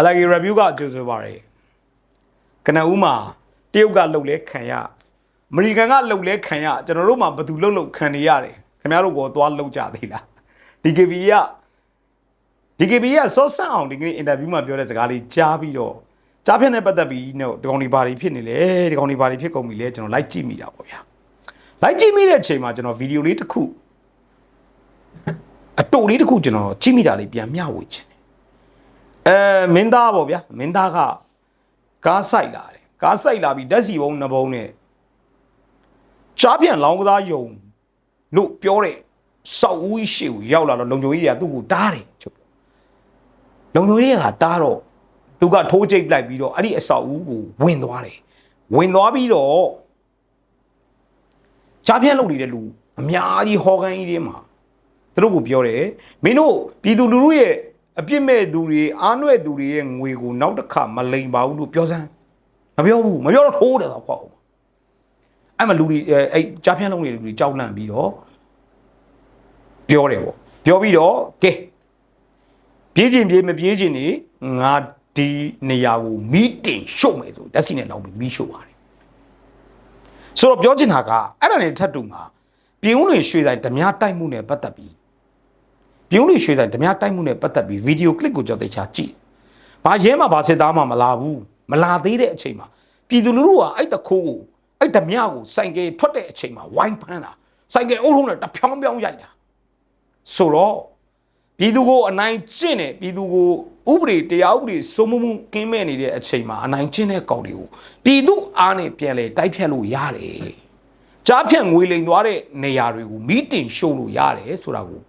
အလာဂီ review ကကြိုဆိုပါရယ်ကနဦးမှာတရုတ်ကလှုပ်လဲခံရအမေရိကန်ကလှုပ်လဲခံရကျွန်တော်တို့မှာဘယ်သူလှုပ်လှုပ်ခံနေရတယ်ခင်ဗျားတို့ကောသွားလှုပ်ကြသေးလား DKB က DKB ကစောဆန့်အောင်ဒီကနေ့အင်တာဗျူးမှာပြောတဲ့စကားလေးကြားပြီးတော့ကြားဖြတ်နဲ့ပတ်သက်ပြီးတော့ဒီကောင်ဒီဘာတွေဖြစ်နေလဲဒီကောင်ဒီဘာတွေဖြစ်ကုန်ပြီလဲကျွန်တော်လိုက်ကြည့်မိတာပေါ့ဗျာလိုက်ကြည့်မိတဲ့အချိန်မှာကျွန်တော်ဗီဒီယိုလေးတစ်ခုအတူလေးတစ်ခုကျွန်တော်ကြည့်မိတာလေးပြန်မျှဝေချင်တယ် အဲမင်းသားပေါ့ဗျာမင်းသားကကားဆိုင်လာတယ်ကားဆိုင်လာပြီးဓာတ်စီဘုံနှစ်ဘုံနဲ့ကြားပြန်လောင်းကစားယုံလို့ပြောတဲ့စောက်ဦးရှိကိုရောက်လာတော့လုံခြုံရေးတွေကသူ့ကိုတားတယ်ချုပ်လုံခြုံရေးကတားတော့သူကထိုးကြိတ်လိုက်ပြီးတော့အဲ့ဒီအဆောက်အဦကိုဝင်သွားတယ်ဝင်သွားပြီးတော့ကြားပြန်လုပ်နေတဲ့လူအများကြီးဟော်ကန်ကြီးတွေမှာသူတို့ကိုပြောတယ်မင်းတို့ပြည်သူလူထုရဲ့ အပြစ်မဲ့သူတွေအားနွဲ့သူတွေရဲ့ငွေကိုနောက်တစ်ခါမလိမ်ပါဘူးလို့ပြောစမ်းမပြောဘူးမပြောတော့ထိုးတယ်တော့ခေါက်အောင်အဲ့မှာလူတွေအဲအဲ့ကြားပြန်လုပ်နေတဲ့လူတွေကြောက်လန့်ပြီးတော့ပြောတယ်ပေါ့ပြောပြီးတော့ကဲပြေးခြင်းပြေးမပြေးခြင်းနေငါဒီနေရာကိုမီးတင်ရှုပ်မယ်ဆိုတက်စီနဲ့လောက်ပြီးမီးရှုပ်ပါတယ်ဆိုတော့ပြောချင်တာကအဲ့ဒါနဲ့ထပ်တူမှာပြည်ဦးလွင်ရွှေဆိုင်ဓမြတိုက်မှုနဲ့ပတ်သက်ပြီး ပြည်ဦးလွင်ရွှေဆိုင်ဓမြတိုက်မှုနဲ့ပတ်သက်ပြီးဗီဒီယိုကလစ်ကိုကြောက်တဲ့ချာကြည့်ဘာရဲမှာဘာစစ်သားမှမလာဘူးမလာသေးတဲ့အချိန်မှာပြည်သူလူထုကအဲ့တခိုးကိုအဲ့ဓမြကိုစိုင်ကယ်ထွက်တဲ့အချိန်မှာဝိုင်းဖမ်းတာစိုင်ကယ်အုပ်ထုံးနဲ့တဖြောင်းဖြောင်းရိုက်တာဆိုတော့ပြည်သူကိုအနိုင်ကျင့်တဲ့ပြည်သူကိုဥပဒေတရားဥပဒေစိုးမိုးမှုကင်းမဲ့နေတဲ့အချိန်မှာအနိုင်ကျင့်တဲ့ကောင်တွေကိုပြည်သူအားနဲ့ပြန်လဲတိုက်ဖြတ်လို့ရတယ်။ကြားဖြတ်ငွေလိမ်သွားတဲ့နေရာတွေကိုမီးတင်ရှုံလို့ရတယ်ဆိုတာကို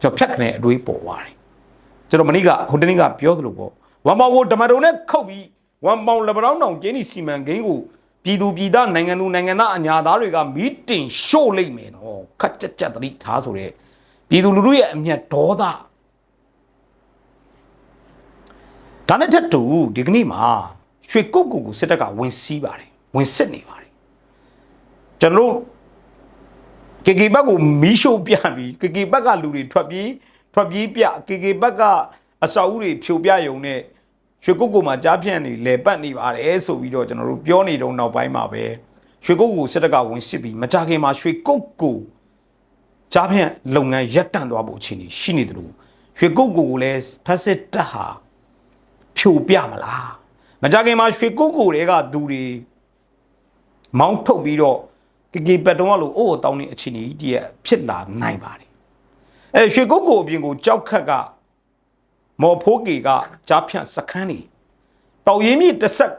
ကျွန်တော်ဖြတ်ခနဲ့အတွေးပေါ်သွားတယ်။ကျွန်တော်မနေ့ကဟိုတနေ့ကပြောသလိုပေါ့ဝမ်ပေါင်ကိုဓမ္မတုံနဲ့ခုတ်ပြီးဝမ်ပေါင်လက်ပတောင်းတောင်ကျင်းဒီစီမံကိန်းကိုပြည်သူပြည်သားနိုင်ငံသူနိုင်ငံသားအညာသားတွေကမီးတင်ရှို့လိုက်မယ်နော်ခက်ကြက်ကြက်သတိထားဆိုတဲ့ပြည်သူလူထုရဲ့အမျက်ဒေါသဒါနဲ့ထက်တူဒီကနေ့မှာရွှေကုတ်ကုတ်ကိုစစ်တပ်ကဝင်စီးပါတယ်ဝင်စစ်နေပါတယ်ကျွန်တော်တို့ ကေကေဘက်ကိုမီးရှို့ပြပြီးကေကေဘက်ကလူတွေထွက်ပြေးထွက်ပြေးပြကေကေဘက်ကအစာအုပ်တွေဖြိုပြယုံနဲ့ရွှေကုတ်ကုတ်မှာကြားဖြန့်နေလဲပတ်နေပါတယ်ဆိုပြီးတော့ကျွန်တော်တို့ပြောနေတော့နောက်ပိုင်းမှာပဲရွှေကုတ်ကိုစစ်တပ်ကဝင်စစ်ပြီးမကြခင်မှာရွှေကုတ်ကိုကြားဖြန့်လုပ်ငန်းရပ်တန့်သွားဖို့အခြေအနေရှိနေတယ်လို့ရွှေကုတ်ကိုကိုလည်းဖက်စစ်တက်ဟာဖြိုပြမလားမကြခင်မှာရွှေကုတ်ကိုတွေကသူတွေမောင်းထုတ်ပြီးတော့ ကီကီပက်တုံးကလို့အိုးတောင်းနေအခြေအနေကြီးတည်းဖြစ်လာနိုင်ပါတယ်အဲရွှေကုတ်ကိုအပြင်ကိုကြောက်ခက်ကမော်ဖိုးကေကကြားဖြန့်စခန်းနေတောင်ရင်းမြစ်တစ်ဆက်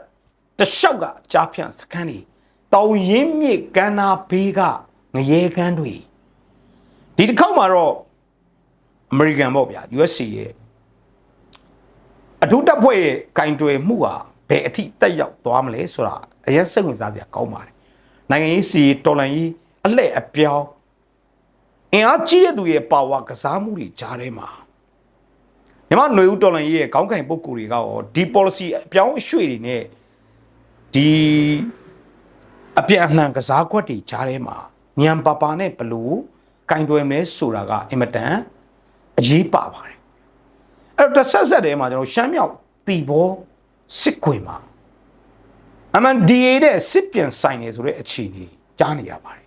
တစ်လျှောက်ကကြားဖြန့်စခန်းနေတောင်ရင်းမြစ်ကမ်းနာဘေးကငရဲကမ်းတွေဒီတစ်ခေါက်မှာတော့ American ပေါ့ဗျာ USA ရဲ့အထူးတပ်ဖွဲ့ရဲ့ကင်တွယ်မှုဟာဘယ်အထိတက်ရောက်သွားမလဲဆိုတာအရင်စိတ်ဝင်စားစရာကောင်းပါတယ် နိုင်ငံရေးစီတော်လန်ရေးအလှည့်အပြောင်းအင်အားကြီးတဲ့သူရဲ့ပါဝါကစားမှုတွေကြားထဲမှာညီမຫນွေဦးတော်လန်ရေးရဲ့ခေါင်းကင်ပုဂ္ဂိုလ်တွေကရောဒီ policy အပြောင်းအရွှေ့တွေနဲ့ဒီအပြန်အလှန်ကစားကွက်တွေကြားထဲမှာညံပါပါနဲ့ဘလို့ကင်တွယ်မဲဆိုတာကအင်မတန်အရေးပါပါတယ်အဲ့တော့တစ်ဆက်ဆက်တည်းမှာကျွန်တော်ရှမ်းမြောက်တီဘောစစ်ခွေမှာ အမှန် DA တဲ့စစ်ပြန်ဆိုင်နေဆိုတဲ့အခြေအနေကြားနေရပါတယ်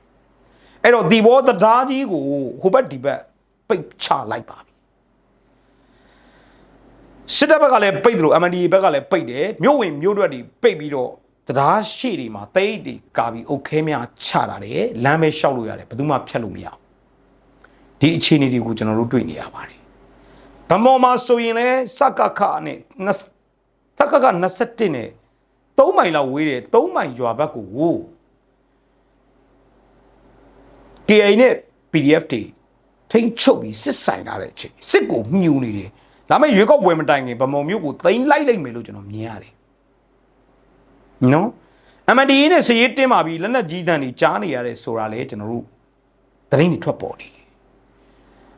အဲ့တော့တီဘောတရားကြီးကိုဟိုဘက်ဒီဘက်ပိတ်ချလိုက်ပါပြီစစ်တပ်ဘက်ကလည်းပိတ်တယ်လို့ MND ဘက်ကလည်းပိတ်တယ်မြို့ဝင်မြို့ရွက်တွေပိတ်ပြီးတော့တရားရှိတွေမှာတိတ်တွေကာပြီးအုတ်ခဲများချတာတယ်လမ်းပဲလျှောက်လို့ရတယ်ဘယ်သူမှဖြတ်လို့မရဘူးဒီအခြေအနေတွေကိုကျွန်တော်တို့တွေ့နေရပါတယ်။ဗမော်မှာဆိုရင်လဲစကခနဲ့နှစ်စကခ21နဲ့ 3မိုင်လောက်ဝေးတယ်3မိုင်ရွာဘက်ကို KI နဲ့ PDF တွေထိန်းချုပ်ပြီးစစ်ဆိုင်လာတဲ့အချိန်စစ်ကိုမြူနေတယ်။ဒါပေမဲ့ရွေးကောက်ပွဲမတိုင်ခင်ဗမော်မျိုးကိုသိမ်းလိုက်လိုက်မယ်လို့ကျွန်တော်မြင်ရတယ်။နော်အမဒီနဲ့စည်ရတင်းပါပြီးလက်နက်ကြီးတန်းတွေကြားနေရတယ်ဆိုတာလေကျွန်တော်တို့သတင်းတွေထွက်ပေါ်နေတယ်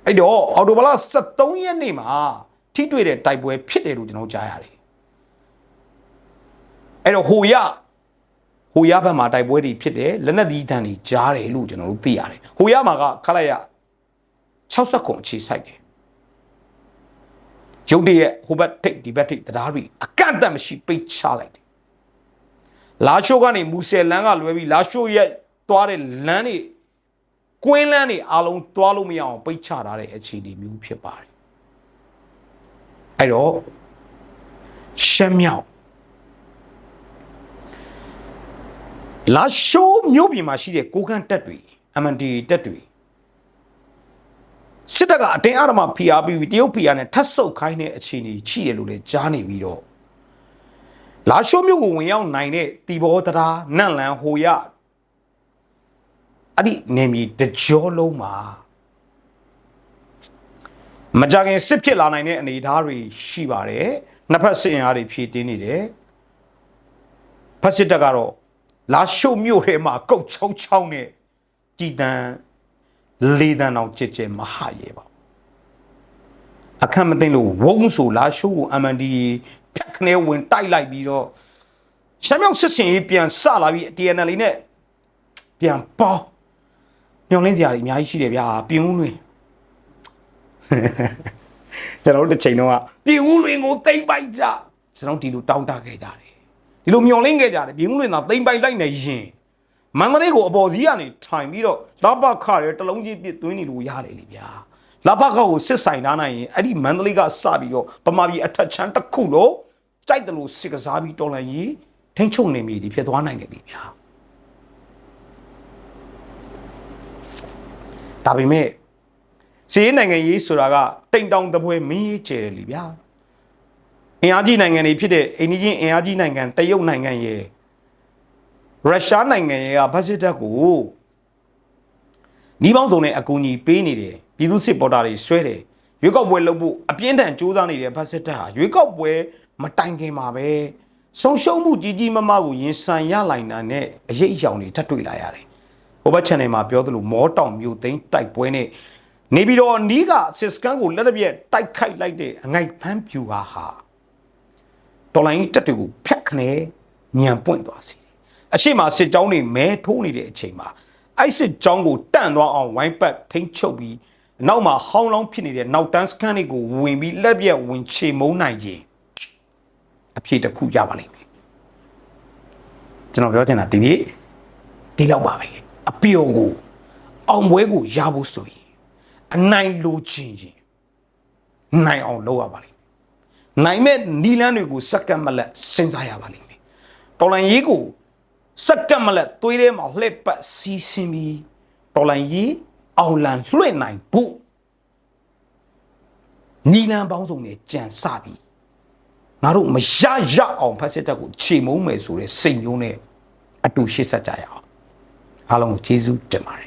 အဲ့တော့အော်တိုဘလာ73ရက်နေ့မှာထိတွေ့တဲ့တိုက်ပွဲဖြစ်တယ်လို့ကျွန်တော်ကြားရတယ် အဲ့တော့ဟိုရဟိုရဘက်မှာတိုက်ပွဲတွေဖြစ်တယ်လက်နက်သီးတန်းတွေကြားတယ်လို့ကျွန်တော်တို့သိရတယ်ဟိုရမှာကခလိုက်ရ60ခုအခြေစိုက်တယ်ရုတ်တရက်ဟိုဘက်ထိတ်ဒီဘက်ထိတ်တရားတွေအကန့်အသတ်မရှိပိတ်ချလိုက်တယ်လာရှိုးကနေမူဆယ်လမ်းကလွဲပြီးလာရှိုးရဲ့သွားတဲ့လမ်းတွေကွင်းလမ်းတွေအားလုံးသွားလို့မရအောင်ပိတ်ချထားတဲ့အခြေအနေမျိုးဖြစ်ပါတယ်အဲ့တော့ရှမ်းမြောက် လာရှိုးမြို့ပြင်မှာရှိတဲ့ကိုကန့်တက်တွေ MND တက်တွေစစ်တပ်ကအတင်းအဓမ္မဖိအားပြီးပြီးတရုတ်ဖိအားနဲ့ထပ်ဆုပ်ခိုင်းတဲ့အခြေအနေရှိတယ်လို့လည်းကြားနေပြီးတော့လာရှိုးမြို့ကိုဝင်ရောက်နိုင်တဲ့တီဘောတရားနန့်လန်ဟိုရအဲ့ဒီနေမြေတကြောလုံးမှာမကြခင်စစ်ဖြစ်လာနိုင်တဲ့အနေအထားတွေရှိပါတယ်နှစ်ဖက်စစ်အင်အားတွေဖြည့်တင်းနေတယ်ဖက်စစ်တပ်ကတော့ လာရှိုးမြို့ထဲမှာကုတ်ချောင်းချောင်းနဲ့ကြည်တန်းလေးတန်းအောင်ကြက်ကြက်မဟာရဲပါအခက်မသိလို့ဝုန်းဆိုလာရှိုးကို MND ဖြတ်ခနဲဝင်တိုက်လိုက်ပြီးတော့ရှမ်းမြောက်စစ်စင်ရေးပြန်စလာပြီး TNL နဲ့ပြန်ပေါညောင်လင်းစရာတွေအများကြီးရှိတယ်ဗျာပြင်ဦးလွင်ကျွန်တော်တို့တစ်ချိန်တော့ပြင်ဦးလွင်ကိုတိမ့်ပိုက်ကြကျွန်တော်ဒီလိုတောင်းတခဲ့ကြတယ် ဒီလိုမျောလင်းခဲ့ကြတယ်ပြင်ဦးလွင်သာတိမ့်ပိုက်လိုက်နေရင်မန္တလေးကိုအပေါ်စီးကနေထိုင်ပြီးတော့လပခရဲတလုံးကြီးပြစ်သွင်းနေလို့ရတယ်လေဗျာလပခကိုစစ်ဆိုင်ထားနိုင်ရင်အဲ့ဒီမန္တလေးကစပြီးတော့ပမာပြည်အထက်ချမ်းတစ်ခုလို့ကြိုက်တယ်လို့စစ်ကစားပြီးတော်လန်ကြီးထိမ့်ချုပ်နေမိဒီဖြစ်သွားနိုင်တယ်လေဗျာဒါပေမဲ့စီးရေးနိုင်ငံရေးဆိုတာကတိမ်တောင်တပွဲမင်းရေးကျဲတယ်လေဗျာ အင်အားကြီးနိုင်ငံတွေဖြစ်တဲ့အိန္ဒိယအင်အားကြီးနိုင်ငံတရုတ်နိုင်ငံရဲ့ရုရှားနိုင်ငံရဲ့ကဘတ်ဂျက်တက်ကိုနီးပေါင်းစုံနဲ့အကူအညီပေးနေတယ်ပြည်သူစစ်ပေါ်တာတွေဆွဲတယ်ရွေးကောက်ပွဲလုပ်ဖို့အပြင်းထန်စူးစမ်းနေတဲ့ဘတ်ဂျက်တက်ဟာရွေးကောက်ပွဲမတိုင်ခင်မှာပဲဆုံးရှုံးမှုကြီးကြီးမားမားကိုရင်ဆိုင်ရလိုက်တာနဲ့အရေးအယောင်တွေထပ်တွေ့လာရတယ်ဟိုဘက် channel မှာပြောသလိုမောတောင်မြို့သိမ်းတိုက်ပွဲနဲ့နေပြီးတော့နီးကစစ်စကန်ကိုလက်တစ်ပြက်တိုက်ခိုက်လိုက်တဲ့အငိုက်ဖမ်းပြူဟာဟာ တော်လိုင်းတက်တွေကိုဖျက်ခနဲညံပွင့်သွားစီတယ်အရှိမစစ်ကြောင်းတွေမဲထိုးနေတဲ့အချိန်မှာအဲ့စစ်ကြောင်းကိုတန့်သွားအောင်ဝိုင်းပတ်ထိန်းချုပ်ပြီးနောက်မှာဟောင်းလောင်းဖြစ်နေတဲ့နောက်တန်းစကန်တွေကိုဝင်ပြီးလက်ပြက်ဝင်ချေမုန်းနိုင်ခြင်းအဖြေတစ်ခုရပါလိမ့်မယ်ကျွန်တော်ပြောချင်တာဒီနေ့ဒီလောက်ပါပဲအပျော်ကိုအောင်ပွဲကိုရဖို့ဆိုရင်အနိုင်လိုချင်ရင်နိုင်အောင်လုပ်ရပါလိမ့်မယ် နိုင်မဲ့နီလန်းတွေကိုစက္ကန့်မလက်စဉ်းစားရပါလိမ့်မယ်တော်လန်ရေးကိုစက္ကန့်မလက်သွေးထဲမှာလှည့်ပတ်စီးဆင်းပြီးတော်လန်ရေးအောင်လန်လွှင့်နိုင်ဖို့နီလန်းပေါင်းစုံနဲ့ကြံစပြီးငါတို့မရရအောင်ဖက်စစ်တပ်ကိုခြေမုံမယ်ဆိုတဲ့စိတ်မျိုးနဲ့အတူရှေ့ဆက်ကြရအောင်အားလုံးကိုကျေးဇူးတင်ပါတယ်